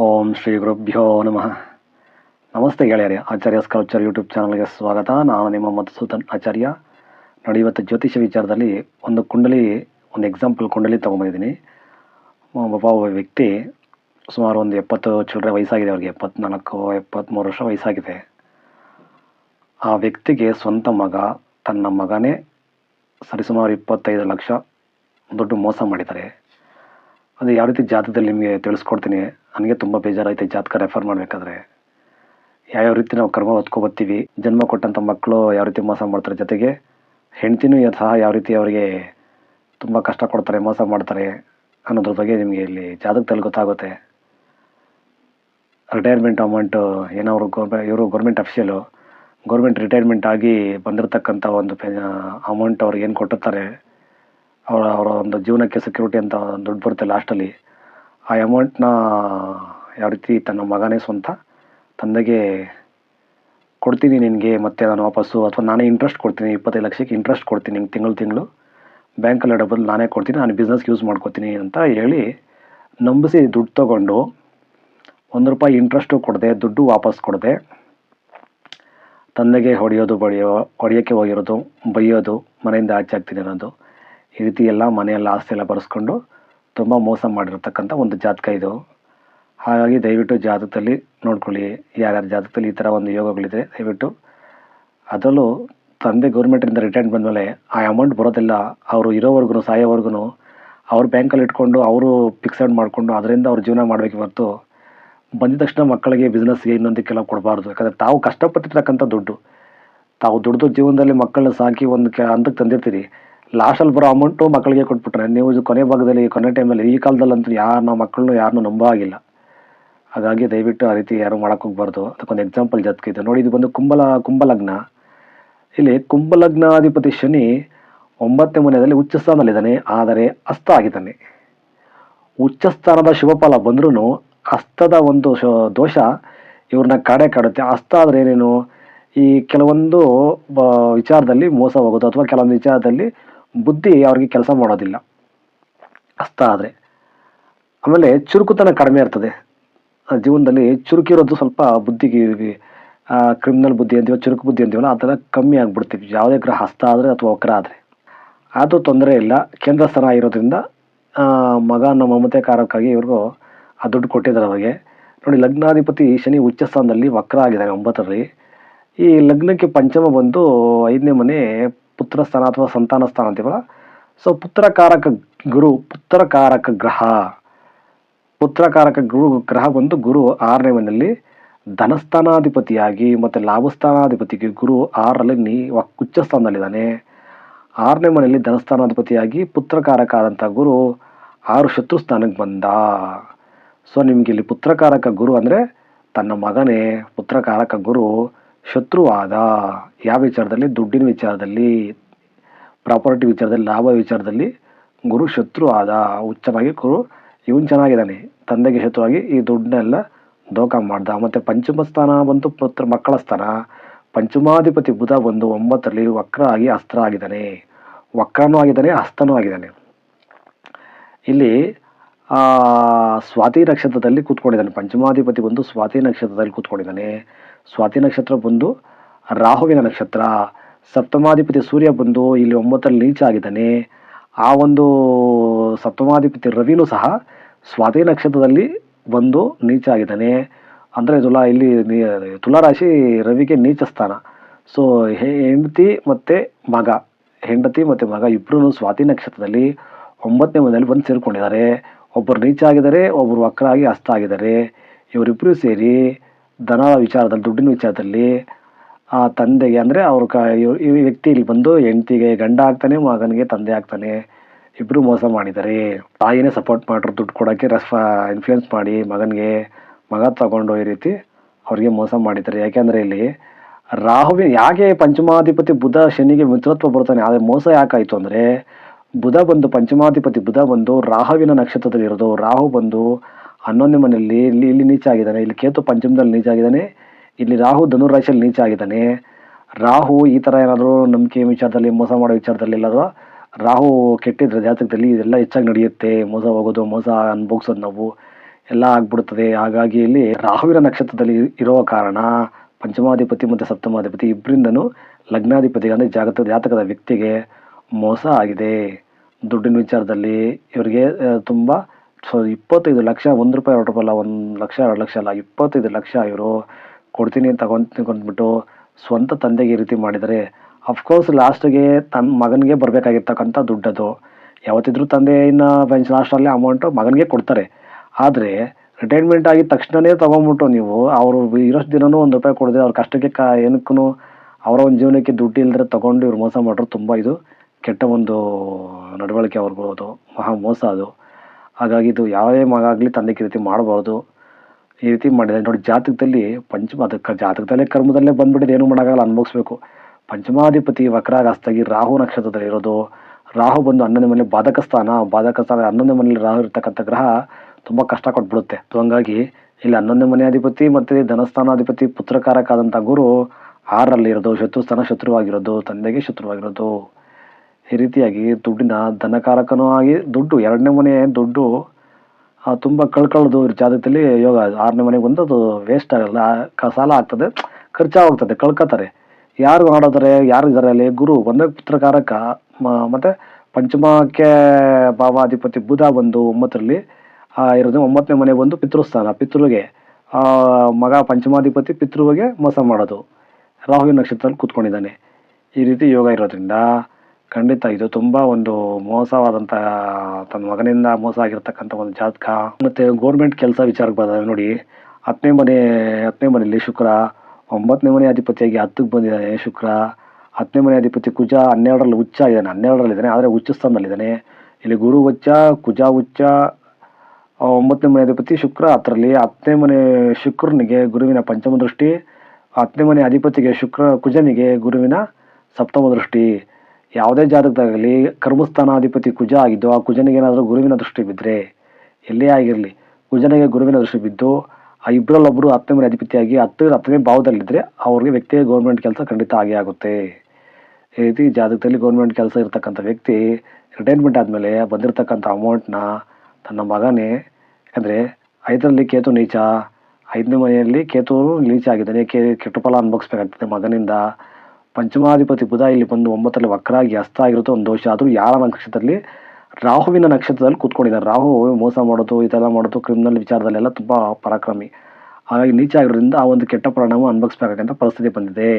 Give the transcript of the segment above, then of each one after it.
ಓಂ ಶ್ರೀ ಗುರುಭ್ಯೋ ನಮಃ. ನಮಸ್ತೆ ಗೆಳೆಯರೆ, ಆಚಾರ್ಯ ಸ್ಕಲ್ಪ್ಚರ್ ಯೂಟ್ಯೂಬ್ ಚಾನಲ್ಗೆ ಸ್ವಾಗತ. ನಾನು ನಿಮ್ಮ ಮಧುಸೂದನ್ ಆಚಾರ್ಯ. ನೋಡಿ, ಇವತ್ತು ಜ್ಯೋತಿಷ ವಿಚಾರದಲ್ಲಿ ಒಂದು ಕುಂಡಲಿ, ಒಂದು ಎಕ್ಸಾಂಪಲ್ ಕುಂಡಲಿ ತೊಗೊಂಬಂದಿದ್ದೀನಿ ಒಬ್ಬ ಒಬ್ಬ ವ್ಯಕ್ತಿ ಸುಮಾರು ಒಂದು ಎಪ್ಪತ್ತು ಚಿಲ್ಲರೆ ವಯಸ್ಸಾಗಿದೆ ಅವ್ರಿಗೆ, ಎಪ್ಪತ್ನಾಲ್ಕು ಎಪ್ಪತ್ತ್ಮೂರು ವರ್ಷ ವಯಸ್ಸಾಗಿದೆ. ಆ ವ್ಯಕ್ತಿಗೆ ಸ್ವಂತ ಮಗ, ತನ್ನ ಮಗನೇ ಸರಿಸುಮಾರು ಇಪ್ಪತ್ತೈದು ಲಕ್ಷ ದುಡ್ಡು ಮೋಸ ಮಾಡಿದ್ದಾರೆ. ಅದು ಯಾವ ರೀತಿ ಜಾತಕದಲ್ಲಿ ನಿಮಗೆ ತಿಳಿಸ್ಕೊಡ್ತೀನಿ. ನನಗೆ ತುಂಬ ಬೇಜಾರಾಯಿತು ಜಾತಕ ರೆಫರ್ ಮಾಡಬೇಕಾದ್ರೆ. ಯಾವ್ಯಾವ ರೀತಿ ನಾವು ಕ್ರಮ ಹೊತ್ಕೊಬತ್ತೀವಿ, ಜನ್ಮ ಕೊಟ್ಟಂಥ ಮಕ್ಕಳು ಯಾವ ರೀತಿ ಮೋಸ ಮಾಡ್ತಾರೆ ಜೊತೆಗೆ ಹೆಂಡ್ತಿನೂ ಸಹ ಯಾವ ರೀತಿ ಅವರಿಗೆ ತುಂಬ ಕಷ್ಟ ಕೊಡ್ತಾರೆ, ಮೋಸ ಮಾಡ್ತಾರೆ ಅನ್ನೋದ್ರ ಬಗ್ಗೆ ನಿಮಗೆ ಇಲ್ಲಿ ಜಾತಕದಲ್ಲಿ ಗೊತ್ತಾಗುತ್ತೆ. ರಿಟೈರ್ಮೆಂಟ್ ಅಮೌಂಟು ಏನೋ ಅವರು ಗೌರ್ಮೆ, ಇವರು ಗೌರ್ಮೆಂಟ್ ಅಫಿಷಿಯಲು ಗೌರ್ಮೆಂಟ್ ರಿಟೈರ್ಮೆಂಟ್ ಆಗಿ ಬಂದಿರತಕ್ಕಂಥ ಒಂದು ಅಮೌಂಟ್ ಅವ್ರಿಗೆ ಏನು ಕೊಟ್ಟಿರ್ತಾರೆ ಅವರ ಅವರ ಒಂದು ಜೀವನಕ್ಕೆ ಸೆಕ್ಯೂರಿಟಿ ಅಂತ ದುಡ್ಡು ಬರುತ್ತೆ ಲಾಸ್ಟಲ್ಲಿ ಆ ಅಮೌಂಟ್ನ ಯಾವ ರೀತಿ ತನ್ನ ಮಗನೇ ಸ್ವಂತ, ತಂದೆಗೆ ಕೊಡ್ತೀನಿ ನಿನಗೆ, ಮತ್ತೆ ನಾನು ವಾಪಸ್ಸು, ಅಥವಾ ನಾನೇ ಇಂಟ್ರೆಸ್ಟ್ ಕೊಡ್ತೀನಿ, ಇಪ್ಪತ್ತೈದು ಲಕ್ಷಕ್ಕೆ ಇಂಟ್ರೆಸ್ಟ್ ಕೊಡ್ತೀನಿ ನಿಂಗೆ ತಿಂಗಳು ತಿಂಗಳು ಬ್ಯಾಂಕಲ್ಲಿ ಡಬ್ಬಲ್ ನಾನೇ ಕೊಡ್ತೀನಿ, ನಾನು ಬಿಸ್ನೆಸ್ಗೆ ಯೂಸ್ ಮಾಡ್ಕೋತೀನಿ ಅಂತ ಹೇಳಿ ನಂಬಿಸಿ ದುಡ್ಡು ತೊಗೊಂಡು ಒಂದು ರೂಪಾಯಿ ಇಂಟ್ರೆಸ್ಟು ಕೊಡದೆ, ದುಡ್ಡು ವಾಪಸ್ ಕೊಡದೆ, ತಂದೆಗೆ ಹೊಡೆಯೋದು, ಬಡಿಯೋ, ಹೊಡೆಯೋಕ್ಕೆ ಹೋಗಿರೋದು, ಬೈಯೋದು, ಮನೆಯಿಂದ ಆಚೆ ಆಗ್ತೀನಿ ಅನ್ನೋದು. ಈ ರೀತಿ ಎಲ್ಲ ಮನೆಯೆಲ್ಲ ಆಸ್ತಿ ಎಲ್ಲ ಬರೆಸ್ಕೊಂಡು ತುಂಬ ಮೋಸ ಮಾಡಿರ್ತಕ್ಕಂಥ ಒಂದು ಜಾತಕ ಇದು. ಹಾಗಾಗಿ ದಯವಿಟ್ಟು ಜಾತಕದಲ್ಲಿ ನೋಡ್ಕೊಳ್ಳಿ, ಯಾರ್ಯಾರ ಜಾತಕದಲ್ಲಿ ಈ ಥರ ಒಂದು ಯೋಗಗಳಿದೆ ದಯವಿಟ್ಟು. ಅದರಲ್ಲೂ ತಂದೆ ಗೌರ್ಮೆಂಟಿಂದ ರಿಟೈರ್ಡ್ ಬಂದಮೇಲೆ ಆ ಅಮೌಂಟ್ ಬರೋದಿಲ್ಲ, ಅವರು ಇರೋವರೆಗೂ ಸಾಯೋವರೆಗೂ ಅವ್ರ ಬ್ಯಾಂಕಲ್ಲಿ ಇಟ್ಕೊಂಡು ಅವರು ಫಿಕ್ಸಡ್ ಮಾಡಿಕೊಂಡು ಅದರಿಂದ ಅವ್ರ ಜೀವನ ಮಾಡಬೇಕು ಹೊರತು ಬಂದಿದ ತಕ್ಷಣ ಮಕ್ಕಳಿಗೆ ಬಿಸ್ನೆಸ್ಗೆ ಇನ್ನೊಂದಕ್ಕೆಲ್ಲ ಕೊಡಬಾರ್ದು. ಯಾಕಂದರೆ ತಾವು ಕಷ್ಟಪಟ್ಟಿರ್ತಕ್ಕಂಥ ದುಡ್ಡು. ತಾವು ದುಡ್ದು ಜೀವನದಲ್ಲಿ ಮಕ್ಕಳನ್ನ ಸಾಕಿ ಒಂದು ಕೆ ಹಂತಕ್ಕೆ ತಂದಿರ್ತೀರಿ. ಲಾಸ್ಟಲ್ಲಿ ಬರೋ ಅಮೌಂಟು ಮಕ್ಕಳಿಗೆ ಕೊಟ್ಬಿಟ್ರೆ, ನೀವು ಕೊನೆ ಭಾಗದಲ್ಲಿ, ಕೊನೆ ಟೈಮಲ್ಲಿ ಈ ಕಾಲದಲ್ಲಂತೂ ನಾವು ಮಕ್ಕಳನ್ನೂ ಯಾರನ್ನೂ ನಂಬೋ ಆಗಿಲ್ಲ ಹಾಗಾಗಿ ದಯವಿಟ್ಟು ಆ ರೀತಿ ಯಾರು ಮಾಡೋಕೆ ಹೋಗ್ಬಾರ್ದು. ಅದಕ್ಕೊಂದು ಎಕ್ಸಾಂಪಲ್ ಇದೆ. ನೋಡಿ, ಇದು ಬಂದು ಕುಂಬಲ ಕುಂಭಲಗ್ನ ಇಲ್ಲಿ ಕುಂಭಲಗ್ನಾಧಿಪತಿ ಶನಿ ಒಂಬತ್ತನೇ ಮನೆಯಲ್ಲಿ ಉಚ್ಚ ಸ್ಥಾನದಲ್ಲಿದ್ದಾನೆ, ಆದರೆ ಅಸ್ತ ಆಗಿದ್ದಾನೆ. ಉಚ್ಚ ಸ್ಥಾನದ ಶಿವಪಾಲ ಬಂದ್ರೂ ಹಸ್ತದ ಒಂದು ದೋಷ ಇವ್ರನ್ನ ಕಾಡೆ ಕಾಡುತ್ತೆ. ಅಸ್ತ ಆದರೆ ಏನೇನು? ಈ ಕೆಲವೊಂದು ವಿಚಾರದಲ್ಲಿ ಮೋಸ ಹೋಗೋದು, ಅಥವಾ ಕೆಲವೊಂದು ವಿಚಾರದಲ್ಲಿ ಬುದ್ಧಿ ಅವ್ರಿಗೆ ಕೆಲಸ ಮಾಡೋದಿಲ್ಲ. ಹಸ್ತ ಆದರೆ. ಆಮೇಲೆ ಚುರುಕುತನ ಕಡಿಮೆ ಇರ್ತದೆ. ಜೀವನದಲ್ಲಿ ಚುರುಕಿರೋದು ಸ್ವಲ್ಪ ಬುದ್ಧಿಗೆ ಕ್ರಿಮಿನಲ್ ಬುದ್ಧಿ ಅಂತೀವೋ, ಚುರುಕು ಬುದ್ಧಿ ಅಂತೀವಲ್ಲ ಆ ಥರ ಕಮ್ಮಿ ಆಗಿಬಿಡ್ತೀವಿ ಯಾವುದೇ ಗ್ರಹ ಹಸ್ತ ಆದರೆ ಅಥವಾ ವಕ್ರ ಆದರೆ. ಅದು ತೊಂದರೆ ಇಲ್ಲ. ಕೇಂದ್ರ ಸ್ಥಾನ ಇರೋದ್ರಿಂದ ಮಗ ನಮ್ಮ ಮಮತೆ ಕಾರಕ್ಕಾಗಿ ಇವ್ರಿಗೂ ಆ ದುಡ್ಡು ಕೊಟ್ಟಿದ್ದಾರೆ ಅವಾಗೆ ನೋಡಿ, ಲಗ್ನಾಧಿಪತಿ ಶನಿ ಉಚ್ಚ ಸ್ಥಾನದಲ್ಲಿ ವಕ್ರ ಆಗಿದ್ದಾರೆ ಒಂಬತ್ತರಲ್ಲಿ. ಈ ಲಗ್ನಕ್ಕೆ ಪಂಚಮ ಬಂದು ಐದನೇ ಮನೆ ಪುತ್ರ ಸ್ಥಾನ ಅಥವಾ ಸಂತಾನ ಸ್ಥಾನ ಅಂತೀವಲ್ಲ? ಸೊ ಪುತ್ರಕಾರಕ ಗುರು, ಪುತ್ರಕಾರಕ ಗ್ರಹ. ಪುತ್ರಕಾರಕ ಗುರು ಗ್ರಹ ಬಂದು ಗುರು ಆರನೇ ಮನೆಯಲ್ಲಿ ಧನಸ್ಥಾನಾಧಿಪತಿಯಾಗಿ ಮತ್ತು ಲಾಭಸ್ಥಾನಾಧಿಪತಿಗೆ ಗುರು ಆರರಲ್ಲಿ ನೀ ಕುಚ್ಚ ಸ್ಥಾನದಲ್ಲಿದ್ದಾನೆ ಆರನೇ ಮನೆಯಲ್ಲಿ ಧನಸ್ಥಾನಾಧಿಪತಿಯಾಗಿ ಪುತ್ರಕಾರಕ ಆದಂಥ ಗುರು ಆರು ಶತ್ರು ಸ್ಥಾನಕ್ಕೆ ಬಂದ. ಸೊ ನಿಮಗೆ ಇಲ್ಲಿ ಪುತ್ರಕಾರಕ ಗುರು ಅಂದರೆ ತನ್ನ ಮಗನೇ. ಪುತ್ರಕಾರಕ ಗುರು ಶತ್ರು ಆದ ಯಾವ ವಿಚಾರದಲ್ಲಿ? ದುಡ್ಡಿನ ವಿಚಾರದಲ್ಲಿ, ಪ್ರಾಪರ್ಟಿ ವಿಚಾರದಲ್ಲಿ, ಲಾಭ ವಿಚಾರದಲ್ಲಿ ಗುರು ಶತ್ರು ಆದ ಉಚ್ಚವಾಗಿ ಗುರು ಇವನು ಚೆನ್ನಾಗಿದ್ದಾನೆ. ತಂದೆಗೆ ಶತ್ರುವಾಗಿ ಈ ದುಡ್ಡನ್ನೆಲ್ಲ ದೋಖ ಮಾಡ್ದ. ಮತ್ತು ಪಂಚಮ ಸ್ಥಾನ ಬಂತು ಪುತ್ರ ಮಕ್ಕಳ ಸ್ಥಾನ. ಪಂಚಮಾಧಿಪತಿ ಬುಧ ಬಂದು ಒಂಬತ್ತರಲ್ಲಿ ವಕ್ರ ಆಗಿ ಅಸ್ತ್ರ ಆಗಿದ್ದಾನೆ. ವಕ್ರನೂ ಆಗಿದ್ದಾನೆ ಹಸ್ತನೂ ಆಗಿದ್ದಾನೆ. ಇಲ್ಲಿ ಸ್ವಾತಿ ನಕ್ಷತ್ರದಲ್ಲಿ ಕೂತ್ಕೊಂಡಿದ್ದಾನೆ. ಪಂಚಮಾಧಿಪತಿ ಬಂದು ಸ್ವಾತಿ ನಕ್ಷತ್ರದಲ್ಲಿ ಕೂತ್ಕೊಂಡಿದ್ದಾನೆ. ಸ್ವಾತಿ ನಕ್ಷತ್ರ ಬಂದು ರಾಹುವಿನ ನಕ್ಷತ್ರ. ಸಪ್ತಮಾಧಿಪತಿ ಸೂರ್ಯ ಬಂದು ಇಲ್ಲಿ ಒಂಬತ್ತರಲ್ಲಿ ನೀಚ ಆಗಿದ್ದಾನೆ ಆ ಒಂದು ಸಪ್ತಮಾಧಿಪತಿ ರವಿನೂ ಸಹ ಸ್ವಾತಿ ನಕ್ಷತ್ರದಲ್ಲಿ ಬಂದು ನೀಚ ಆಗಿದ್ದಾನೆ ಅಂದರೆ ತುಲಾ ಇಲ್ಲಿ ತುಲಾರಾಶಿ ರವಿಗೆ ನೀಚ ಸ್ಥಾನ. ಸೊ ಹೆಂಡತಿ ಮತ್ತು ಮಗ, ಹೆಂಡತಿ ಮತ್ತು ಮಗ ಇಬ್ಬರೂ ಸ್ವಾತಿ ನಕ್ಷತ್ರದಲ್ಲಿ ಒಂಬತ್ತನೇ ಮನೆಯಲ್ಲಿ ಬಂದು ಸೇರಿಕೊಂಡಿದ್ದಾರೆ. ಒಬ್ಬರು ನೀಚ ಆಗಿದ್ದಾರೆ ಒಬ್ಬರು ವಕ್ರ ಆಗಿ ಹಸ್ತ ಆಗಿದ್ದಾರೆ. ಇವರಿಬ್ಬರೂ ಸೇರಿ ದನ ವಿಚಾರದಲ್ಲಿ, ದುಡ್ಡಿನ ವಿಚಾರದಲ್ಲಿ, ಆ ತಂದೆಗೆ ಅಂದರೆ ಅವ್ರ ಕ, ಈ ವ್ಯಕ್ತಿ ಇಲ್ಲಿ ಬಂದು ಹೆಂಡತಿಗೆ ಗಂಡ ಆಗ್ತಾನೆ, ಮಗನಿಗೆ ತಂದೆ ಆಗ್ತಾನೆ ಇಬ್ಬರು ಮೋಸ ಮಾಡಿದ್ದಾರೆ. ತಾಯಿನೇ ಸಪೋರ್ಟ್ ಮಾಡ್ರು, ದುಡ್ಡು ಕೊಡೋಕ್ಕೆ ರಫ ಇನ್ಫ್ಲುಯೆನ್ಸ್ ಮಾಡಿ, ಮಗನಿಗೆ ಮಗ ತಗೊಂಡು ಈ ರೀತಿ ಅವ್ರಿಗೆ ಮೋಸ ಮಾಡಿದ್ದಾರೆ. ಯಾಕೆಂದರೆ ಇಲ್ಲಿ ರಾಹುವಿನ, ಯಾಕೆ ಪಂಚಮಾಧಿಪತಿ ಬುಧ ಶನಿಗೆ ಮಿತ್ರತ್ವ ಬರ್ತಾನೆ ಆದರೆ ಮೋಸ ಯಾಕಾಯಿತು ಅಂದರೆ ಬುಧ ಬಂದು, ಪಂಚಮಾಧಿಪತಿ ಬುಧ ಬಂದು ರಾಹುವಿನ ನಕ್ಷತ್ರದಲ್ಲಿರೋದು. ರಾಹು ಬಂದು ಹನ್ನೊಂದನೇ ಮನೆಯಲ್ಲಿ ಇಲ್ಲಿ ಇಲ್ಲಿ ನೀಚ ಆಗಿದ್ದಾನೆ ಇಲ್ಲಿ ಕೇತು ಪಂಚಮದಲ್ಲಿ ನೀಚ ಆಗಿದ್ದಾನೆ ಇಲ್ಲಿ ರಾಹು ಧನುರಾಶಿಯಲ್ಲಿ ನೀಚ ಆಗಿದ್ದಾನೆ ರಾಹು ಈ ಥರ ಏನಾದರೂ ನಂಬಿಕೆ ವಿಚಾರದಲ್ಲಿ, ಮೋಸ ಮಾಡೋ ವಿಚಾರದಲ್ಲಿ ಎಲ್ಲಾದರೂ ರಾಹು ಕೆಟ್ಟಿದ್ರೆ ಜಾತಕದಲ್ಲಿ ಇದೆಲ್ಲ ಹೆಚ್ಚಾಗಿ ನಡೆಯುತ್ತೆ. ಮೋಸ ಹೋಗೋದು, ಮೋಸ ಅನುಭವಿಸೋದು ನಾವು. ಎಲ್ಲ ಆಗ್ಬಿಡುತ್ತದೆ. ಹಾಗಾಗಿ ಇಲ್ಲಿ ರಾಹುವಿನ ನಕ್ಷತ್ರದಲ್ಲಿ ಇರುವ ಕಾರಣ ಪಂಚಮಾಧಿಪತಿ ಮತ್ತು ಸಪ್ತಮಾಧಿಪತಿ ಇಬ್ಬರಿಂದನೂ ಲಗ್ನಾಧಿಪತಿ ಅಂದರೆ ಜಾಗತ ಜಾತಕದ ವ್ಯಕ್ತಿಗೆ ಮೋಸ ಆಗಿದೆ. ದುಡ್ಡಿನ ವಿಚಾರದಲ್ಲಿ ಇವರಿಗೆ ತುಂಬ ಸೊ ಇಪ್ಪತ್ತೈದು ಲಕ್ಷ, ಒಂದು ರೂಪಾಯಿ, ಎರಡು ರೂಪಾಯಿ ಅಲ್ಲ ಒಂದು ಲಕ್ಷ, ಎರಡು ಲಕ್ಷ ಅಲ್ಲ, ಇಪ್ಪತ್ತೈದು ಲಕ್ಷ ಇವರು ಕೊಡ್ತೀನಿ ಅಂತ ತಗೊಂಡ್ಬಿಟ್ಟು ಸ್ವಂತ ತಂದೆಗೆ ಈ ರೀತಿ ಮಾಡಿದರೆ ಅಫ್ಕೋರ್ಸ್ ಲಾಸ್ಟಿಗೆ ತನ್ನ ಮಗನಿಗೆ ಬರಬೇಕಾಗಿರ್ತಕ್ಕಂಥ ದುಡ್ಡದು ಯಾವತ್ತಿದ್ರೂ ತಂದೆಯಿಂದ ಪೆನ್ಷನ್ ಲಾಸ್ಟಲ್ಲಿ ಅಮೌಂಟು ಮಗನಿಗೆ ಕೊಡ್ತಾರೆ. ಆದರೆ ರಿಟೈರ್ಮೆಂಟ್ ಆಗಿದ ತಕ್ಷಣವೇ ತೊಗೊಂಬಿಟ್ಟು ನೀವು ಅವರು ಇರೋಷ್ಟು ದಿನವೂ ಒಂದು ರೂಪಾಯಿ ಕೊಡದೆ ಅವ್ರ ಕಷ್ಟಕ್ಕೆ ಕ ಏನಕ್ಕೂ ಅವರ ಒಂದು ಜೀವನಕ್ಕೆ ದುಡ್ಡು ಇಲ್ಲದ್ರೆ ತೊಗೊಂಡು ಇವ್ರು ಮೋಸ ಮಾಡೋರು ತುಂಬ ಇದು ಕೆಟ್ಟ ಒಂದು ನಡವಳಿಕೆ ಅವ್ರಿಗೋದು ಮಹಾ ಮೋಸ ಅದು. ಹಾಗಾಗಿ ಇದು ಯಾವುದೇ ಮಗ ಆಗಲಿ ತಂದೆ ಈ ರೀತಿ ಮಾಡಬಾರ್ದು. ಈ ರೀತಿ ಮಾಡಿದರೆ ನೋಡಿ ಜಾತಕದಲ್ಲಿ ಪಂಚಮ ಅದಕ್ಕೆ ಜಾತಕದಲ್ಲೇ ಕರ್ಮದಲ್ಲೇ ಬಂದ್ಬಿಟ್ಟಿದೆ, ಏನು ಮಾಡೋಕ್ಕಾಗಲ್ಲ, ಅನುಭವಿಸ್ಬೇಕು. ಪಂಚಮಾಧಿಪತಿ ವಕ್ರಾಗಸ್ತಾಗಿ ರಾಹು ನಕ್ಷತ್ರದಲ್ಲಿ ಇರೋದು. ರಾಹು ಬಂದು ಹನ್ನೊಂದು ಮನೆ ಬಾಧಕ ಸ್ಥಾನ ಬಾಧಕ ಸ್ಥಾನ ಹನ್ನೊಂದನೇ ಮನೆಯಲ್ಲಿ ರಾಹು ಇರ್ತಕ್ಕಂಥ ಗ್ರಹ ತುಂಬ ಕಷ್ಟ ಕೊಟ್ಬಿಡುತ್ತೆ. ಸೊ ಹಂಗಾಗಿ ಇಲ್ಲಿ ಹನ್ನೊಂದನೇ ಮನೆ ಅಧಿಪತಿ ಮತ್ತು ಧನಸ್ಥಾನಾಧಿಪತಿ ಆದಂಥ ಗುರು ಆರಲ್ಲಿರೋದು ಶತ್ರುಸ್ಥಾನ ಶತ್ರುವಾಗಿರೋದು, ತಂದೆಗೆ ಶತ್ರುವಾಗಿರೋದು. ಈ ರೀತಿಯಾಗಿ ದುಡ್ಡಿನ ಧನಕಾರಕನೂ ಆಗಿ ದುಡ್ಡು, ಎರಡನೇ ಮನೆ ದುಡ್ಡು ತುಂಬ ಕಳ್ಕೊಳ್ಳೋದು ಜಾತಕದಲ್ಲಿ ಯೋಗ ಆರನೇ ಮನೆಗೆ ಬಂದು ಅದು ವೇಸ್ಟ್ ಆಗಲ್ಲ. ಕ, ಸಾಲ ಆಗ್ತದೆ, ಖರ್ಚಾಗೋಗ್ತದೆ, ಕಳ್ಕೊತಾರೆ. ಯಾರು ಮಾಡೋದಾರೆ ಯಾರು ಇದ್ದಾರೆ ಅಲ್ಲಿ? ಗುರು, ಒಂದೇ ಪುತ್ರಕಾರಕ ಮತ್ತೆ ಪಂಚಮಕ್ಕೆ ಭಾವಾಧಿಪತಿ ಬುಧ ಬಂದು ಒಂಬತ್ತರಲ್ಲಿ ಇರೋದು ಒಂಬತ್ತನೇ ಮನೆ ಬಂದು ಪಿತೃಸ್ಥಾನ, ಪಿತೃಗೆ ಮಗ ಪಂಚಮಾಧಿಪತಿ ಪಿತೃವಿಗೆ ಮೋಸ ಮಾಡೋದು. ರಾಹುವಿನ ನಕ್ಷತ್ರದಲ್ಲಿ ಕೂತ್ಕೊಂಡಿದ್ದಾನೆ. ಈ ರೀತಿ ಯೋಗ ಇರೋದ್ರಿಂದ ಖಂಡಿತ ಇದು ತುಂಬ ಒಂದು ಮೋಸವಾದಂಥ ತನ್ನ ಮಗನಿಂದ ಮೋಸ ಆಗಿರ್ತಕ್ಕಂಥ ಒಂದು ಜಾತಕ. ಮತ್ತು ಗೋರ್ಮೆಂಟ್ ಕೆಲಸ ವಿಚಾರಕ್ಕೆ ಬಂದಾಗ ನೋಡಿ, ಹತ್ತನೇ ಮನೆ, ಹತ್ತನೇ ಮನೆಯಲ್ಲಿ ಶುಕ್ರ, ಒಂಬತ್ತನೇ ಮನೆ ಅಧಿಪತಿಯಾಗಿ ಹತ್ತಕ್ಕೆ ಬಂದಿದ್ದಾನೆ ಶುಕ್ರ, ಹತ್ತನೇ ಮನೆ ಅಧಿಪತಿ ಕುಜ ಹನ್ನೆರಡರಲ್ಲಿ ಉಚ್ಚ ಇದ್ದಾನೆ ಹನ್ನೆರಡರಲ್ಲಿದ್ದಾನೆ ಆದರೆ ಉಚ್ಚ ಸ್ಥಾನದಲ್ಲಿದ್ದಾನೆ ಇಲ್ಲಿ ಗುರು ಉಚ್ಚ ಕುಜ ಉಚ್ಚ ಒಂಬತ್ತನೇ ಮನೆ ಅಧಿಪತಿ ಶುಕ್ರ, ಹತ್ತರಲ್ಲಿ ಹತ್ತನೇ ಮನೆ ಶುಕ್ರನಿಗೆ ಗುರುವಿನ ಪಂಚಮ ದೃಷ್ಟಿ, ಹತ್ತನೇ ಮನೆ ಅಧಿಪತಿಗೆ ಶುಕ್ರ ಕುಜನಿಗೆ ಗುರುವಿನ ಸಪ್ತಮ ದೃಷ್ಟಿ. ಯಾವುದೇ ಜಾತಕದಾಗಲಿ ಕರ್ಮಸ್ಥಾನಾಧಿಪತಿ ಕುಜ ಆಗಿದ್ದು ಆ ಕುಜನಿಗೆ ಏನಾದರೂ ಗುರುವಿನ ದೃಷ್ಟಿ ಬಿದ್ದರೆ ಎಲ್ಲೇ ಆಗಿರಲಿ ಕುಜನಿಗೆ ಗುರುವಿನ ದೃಷ್ಟಿ ಬಿದ್ದು ಆ ಇಬ್ಬರಲ್ಲೊಬ್ಬರು ಹತ್ತನೇ ಮನೆ ಅಧಿಪತಿಯಾಗಿ ಹತ್ತು ಹತ್ತನೇ ಭಾವದಲ್ಲಿದ್ದರೆ ಅವ್ರಿಗೆ ವ್ಯಕ್ತಿಗೆ ಗೌರ್ಮೆಂಟ್ ಕೆಲಸ ಖಂಡಿತ ಆಗೇ ಆಗುತ್ತೆ. ಈ ರೀತಿ ಜಾತಕದಲ್ಲಿ ಗೌರ್ಮೆಂಟ್ ಕೆಲಸ ಇರತಕ್ಕಂಥ ವ್ಯಕ್ತಿ ರಿಟೈರ್ಮೆಂಟ್ ಆದಮೇಲೆ ಬಂದಿರತಕ್ಕಂಥ ಅಮೌಂಟ್ನ ತನ್ನ ಮಗನೇ ಯಾಕಂದರೆ ಐದರಲ್ಲಿ ಕೇತು ನೀಚ, ಐದನೇ ಮನೆಯಲ್ಲಿ ಕೇತು ನೀಚ ಆಗಿದ್ದಾನೆ, ಕೆ ಕೆಟ್ಟ ಫಲ ಅನುಭವಿಸ್ಬೇಕಾಗ್ತದೆ ಮಗನಿಂದ. ಪಂಚಮಾಧಿಪತಿ ಬುಧ ಇಲ್ಲಿ ಬಂದು ಒಂಬತ್ತರಲ್ಲಿ ವಕ್ರಾಗಿ ಹಸ್ತ ಆಗಿರುತ್ತೆ, ಒಂದು ದೋಷ. ಆದರೂ ಯಾರ ನಕ್ಷತ್ರದಲ್ಲಿ? ರಾಹುವಿನ ನಕ್ಷತ್ರದಲ್ಲಿ ಕೂತ್ಕೊಂಡಿದ್ದಾರೆ. ರಾಹು ಮೋಸ ಮಾಡೋದು ಈ ಥರ ಮಾಡೋದು ಕ್ರಿಮಿನಲ್ ವಿಚಾರದಲ್ಲೆಲ್ಲ ತುಂಬ ಪರಾಕ್ರಮಿ. ಹಾಗಾಗಿ ನೀಚ ಆಗಿರೋದ್ರಿಂದ ಆ ಒಂದು ಕೆಟ್ಟ ಪರಿಣಾಮ ಅನುಭವಿಸ್ಬೇಕಾಗಂತ ಪರಿಸ್ಥಿತಿ ಬಂದಿದೆ.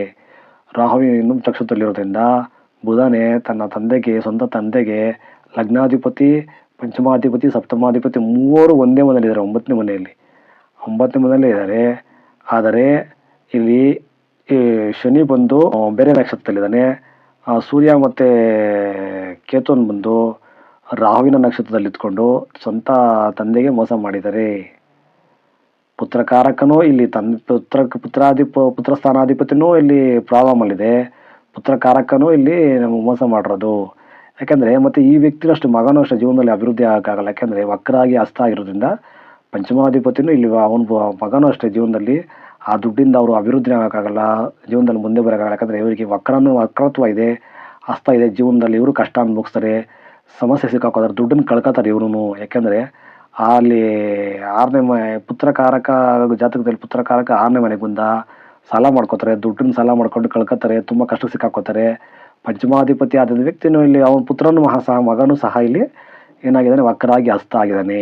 ರಾಹುವಿನ ನಕ್ಷತ್ರದಲ್ಲಿರೋದ್ರಿಂದ ಬುಧನೇ ತನ್ನ ತಂದೆಗೆ, ಸ್ವಂತ ತಂದೆಗೆ ಲಗ್ನಾಧಿಪತಿ, ಪಂಚಮಾಧಿಪತಿ, ಸಪ್ತಮಾಧಿಪತಿ ಮೂವರು ಒಂದೇ ಮನೆಯಲ್ಲಿದ್ದಾರೆ, ಒಂಬತ್ತನೇ ಮನೆಯಲ್ಲಿ. ಒಂಬತ್ತನೇ ಮನೆಯಲ್ಲೇ ಇದ್ದಾರೆ. ಆದರೆ ಇಲ್ಲಿ ಈ ಶನಿ ಬಂದು ಬೇರೆ ನಕ್ಷತ್ರದಲ್ಲಿದ್ದಾನೆ. ಸೂರ್ಯ ಮತ್ತು ಕೇತುನ್ ಬಂದು, ರಾಹುವಿನ ನಕ್ಷತ್ರದಲ್ಲಿ ಇದ್ಕೊಂಡು, ಸ್ವಂತ ತಂದೆಗೆ ಮೋಸ ಮಾಡಿದ್ದಾರೆ. ಪುತ್ರಕಾರಕನೂ ಇಲ್ಲಿ ತನ್ನ ಪುತ್ರ, ಪುತ್ರಾಧಿಪ ಪುತ್ರ ಸ್ಥಾನಾಧಿಪತಿನೂ ಇಲ್ಲಿ ಪ್ರಾಬ್ಲಮಲ್ಲಿದೆ ಪುತ್ರಕಾರಕನೂ ಇಲ್ಲಿ ನಮಗೆ ಮೋಸ ಮಾಡಿರೋದು. ಯಾಕೆಂದರೆ, ಮತ್ತು ಈ ವ್ಯಕ್ತಿನೂ ಅಷ್ಟು ಮಗನೂ ಅಷ್ಟು ಜೀವನದಲ್ಲಿ ಅಭಿವೃದ್ಧಿ ಆಗೋಕ್ಕಾಗಲ್ಲ ಯಾಕಂದರೆ, ವಕ್ರಾಗಿ ಅಸ್ತ ಆಗಿರೋದ್ರಿಂದ ಪಂಚಮಾಧಿಪತಿನೂ ಇಲ್ಲಿ, ಅವನ, ಮಗನೂ ಅಷ್ಟೇ ಜೀವನದಲ್ಲಿ ಆ ದುಡ್ಡಿಂದ ಅವರು ಅಭಿವೃದ್ಧಿ ಆಗೋಕ್ಕಾಗಲ್ಲ, ಜೀವನದಲ್ಲಿ ಮುಂದೆ ಬರೋಕ್ಕಾಗಲ್ಲ. ಯಾಕಂದರೆ ಇವರಿಗೆ ವಕ್ರನೂ ವಕ್ರತ್ವ ಇದೆ ಹಸ್ತ ಇದೆ, ಜೀವನದಲ್ಲಿ ಇವರು ಕಷ್ಟ ಅನುಭವಿಸ್ತಾರೆ, ಸಮಸ್ಯೆ ಸಿಕ್ಕಾಕೋದ್ರೆ ದುಡ್ಡನ್ನು ಕಳ್ಕೊತಾರೆ ಇವ್ರೂ ಯಾಕೆಂದರೆ ಅಲ್ಲಿ ಆರನೇ ಮ, ಪುತ್ರಕಾರಕ, ಜಾತಕದಲ್ಲಿ ಪುತ್ರಕಾರಕ ಆರನೇ ಮನೆಗೆ ಬಂದ, ಸಾಲ ಮಾಡ್ಕೋತಾರೆ, ದುಡ್ಡನ್ನ ಸಾಲ ಮಾಡ್ಕೊಂಡು ಕಳ್ಕೊತಾರೆ, ತುಂಬ ಕಷ್ಟ ಸಿಕ್ಕಾಕೋತಾರೆ ಪಂಚಮಾಧಿಪತಿ ಆದ ವ್ಯಕ್ತಿನೂ ಇಲ್ಲಿ ಅವನ ಪುತ್ರನೂ ಮಹಾ ಸಹ, ಮಗನೂ ಸಹ ಇಲ್ಲಿ ಏನಾಗಿದ್ದಾನೆ, ವಕ್ರಾಗಿ ಹಸ್ತ ಆಗಿದ್ದಾನೆ.